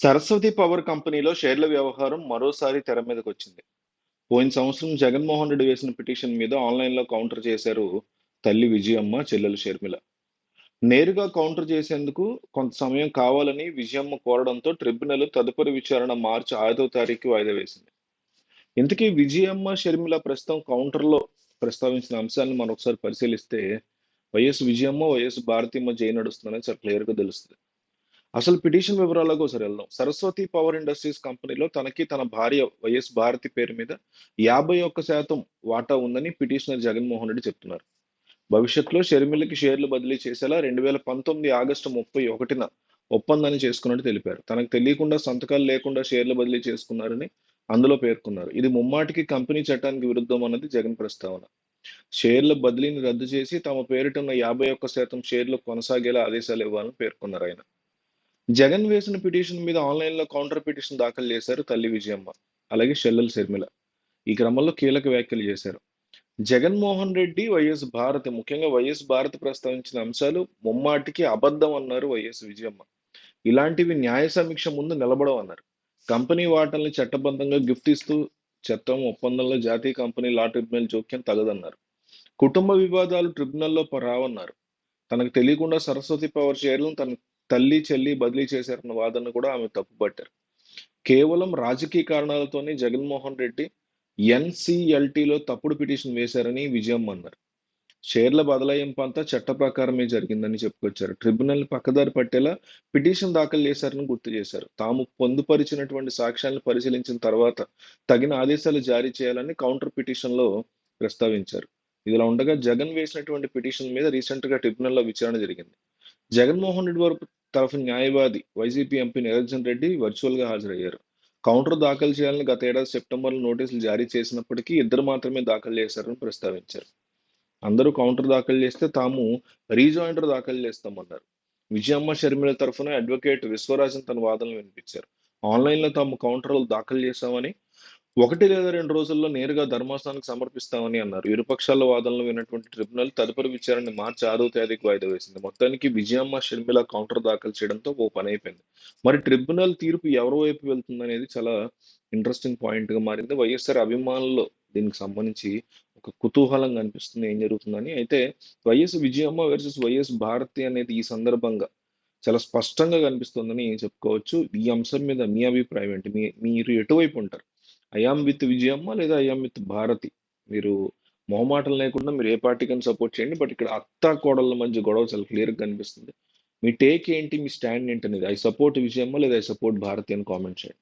Saraswati power కంపెనీలో షేర్ల వ్యవహారం మరోసారి తెర మీదకొచ్చింది. పోయిన సంవత్సరం జగన్మోహన్ రెడ్డి వేసిన పిటిషన్ మీద ఆన్‌లైన్‌లో కౌంటర్ చేశారు తల్లి విజయమ్మ, చెల్లెలు షర్మిల. నేరుగా కౌంటర్ చేసేందుకు కొంత సమయం కావాలని విజయమ్మ కోరడంతో ట్రిబ్యునల్ తదుపరి విచారణ మార్చి ఐదో తారీఖు వాయిదా వేసింది. ఇంతకీ విజయమ్మ, షర్మిల ప్రస్తుతం కౌంటర్‌లో ప్రస్తావించిన అంశాలను మనం ఒకసారి పరిశీలిస్తే వైఎస్ విజయమ్మ, వైఎస్ భారతీయమ్మ జై నడుస్తుందని చాలా క్లియర్‌గా తెలుస్తుంది అసలు పిటిషన్ వివరాలకు ఒకసారి వెళ్దాం. సరస్వతి పవర్ ఇండస్ట్రీస్ కంపెనీలో తనకి తన భార్య వైఎస్ భారతి పేరు మీద 51% వాటా ఉందని పిటిషనర్ జగన్మోహన్ రెడ్డి చెప్తున్నారు. భవిష్యత్తులో షర్మిలకి షేర్లు బదిలీ చేసేలా 2019 ఆగస్టు 31న ఒప్పందాన్ని చేసుకున్నట్టు తెలిపారు. తనకు తెలియకుండా సంతకాలు లేకుండా షేర్లు బదిలీ చేసుకున్నారని అందులో పేర్కొన్నారు. ఇది ముమ్మాటికి కంపెనీ చట్టానికి విరుద్ధం అన్నది జగన్ ప్రస్తావన. షేర్ల బదిలీని రద్దు చేసి తమ పేరిట ఉన్న 51% షేర్లు కొనసాగేలా ఆదేశాలు ఇవ్వాలని పేర్కొన్నారు ఆయన జగన్ వేసిన పిటిషన్ మీద ఆన్‌లైన్‌లో కౌంటర్ పిటిషన్ దాఖలు చేశారు తల్లి విజయమ్మ, అలాగే చెల్లెలు శర్మిల ఈ క్రమంలో కీలక వ్యాఖ్యలు చేశారు. జగన్మోహన్ రెడ్డి, వైఎస్ భారత్ ముఖ్యంగా వైఎస్ భారత్ ప్రస్తావించిన అంశాలు ముమ్మాటికి అబద్ధం అన్నారు వైఎస్ విజయమ్మ. ఇలాంటివి న్యాయ సమీక్ష ముందు నిలబడవన్నారు. కంపెనీ వాటల్ని చట్టబద్ధంగా గిఫ్ట్ ఇస్తూ చట్టం, ఒప్పందంలో జాతీయ కంపెనీ లా ట్రిబ్యునల్ జోక్యం తగదన్నారు. కుటుంబ వివాదాలు ట్రిబ్యునల్‌లో రావన్నారు. తనకు తెలియకుండా సరస్వతి పవర్ షేర్లను తన తల్లి, చెల్లి బదిలీ చేశారన్న వాదనను కూడా ఆమె తప్పుపట్టారు. కేవలం రాజకీయ కారణాలతోనే జగన్మోహన్ రెడ్డి ఎన్సిఎల్టీలో తప్పుడు పిటిషన్ వేశారని విజయం అన్నారు. షేర్ల బదలాయింపు అంతా చట్ట ప్రకారమే జరిగిందని చెప్పుకొచ్చారు. ట్రిబ్యునల్ పక్కదారి పట్టేలా పిటిషన్ దాఖలు చేశారని గుర్తు చేశారు. తాము పొందుపరిచినటువంటి సాక్ష్యాలను పరిశీలించిన తర్వాత తగిన ఆదేశాలు జారీ చేయాలని కౌంటర్ పిటిషన్‌లో ప్రస్తావించారు. ఇదిలా ఉండగా జగన్ వేసినటువంటి పిటిషన్ మీద రీసెంట్‌గా ట్రిబ్యునల్‌లో విచారణ జరిగింది. జగన్మోహన్ రెడ్డి వరకు తరఫు న్యాయవాది వైసీపీ ఎంపీ నిరంజన్ రెడ్డి వర్చువల్‌గా హాజరయ్యారు. కౌంటర్ దాఖలు చేయాలని గత ఏడాది సెప్టెంబర్‌లో నోటీసులు జారీ చేసినప్పటికీ ఇద్దరు మాత్రమే దాఖలు చేశారని ప్రస్తావించారు. అందరూ కౌంటర్ దాఖలు చేస్తే తాము రీజాయిండర్ దాఖలు చేస్తామన్నారు. విజయమ్మ, షర్మిల తరఫున అడ్వకేట్ విశ్వరాజన్ తన వాదనలు వినిపించారు. ఆన్‌లైన్‌లో తాము కౌంటర్లు దాఖలు చేశామని, ఒకటి లేదా రెండు రోజుల్లో నేరుగా ధర్మాసనానికి సమర్పిస్తామని అన్నారు. ఇరుపక్షాల వాదనలు విన్నటువంటి ట్రిబ్యునల్ తదుపరి విచారణ మార్చి ఆరో తేదీకి వాయిదా వేసింది. మొత్తానికి విజయమ్మ, షర్మిల కౌంటర్ దాఖలు చేయడంతో ఓ అయిపోయింది మరి ట్రిబ్యునల్ తీర్పు ఎవరి వైపు వెళ్తుందనేది చాలా ఇంట్రెస్టింగ్ పాయింట్‌గా మారింది. వైఎస్ఆర్ అభిమానుల్లో దీనికి సంబంధించి ఒక కుతూహలం కనిపిస్తుంది ఏం జరుగుతుందని. అయితే YS Vijayamma versus YS Bharathi అనేది ఈ సందర్భంగా చాలా స్పష్టంగా కనిపిస్తుందని చెప్పుకోవచ్చు. ఈ అంశం మీద మీ అభిప్రాయం ఏంటి? మీ మీరు ఎటువైపు ఉంటారు? ఐ విత్ విజయమ్మ లేదా ఐ యామ్ విత్ భారతి? మీరు మొహమాటలు లేకుండా మీరు ఏ పార్టీకైనా సపోర్ట్ చేయండి. బట్ ఇక్కడ అత్తా, కోడళ్ళ మధ్య గొడవ చాలా క్లియర్‌గా కనిపిస్తుంది. మీ టేక్ ఏంటి? మీ స్టాండ్ ఏంటనేది ఐ సపోర్ట్ విజయమ్మ లేదా ఐ సపోర్ట్ భారతి అని కామెంట్ చేయండి.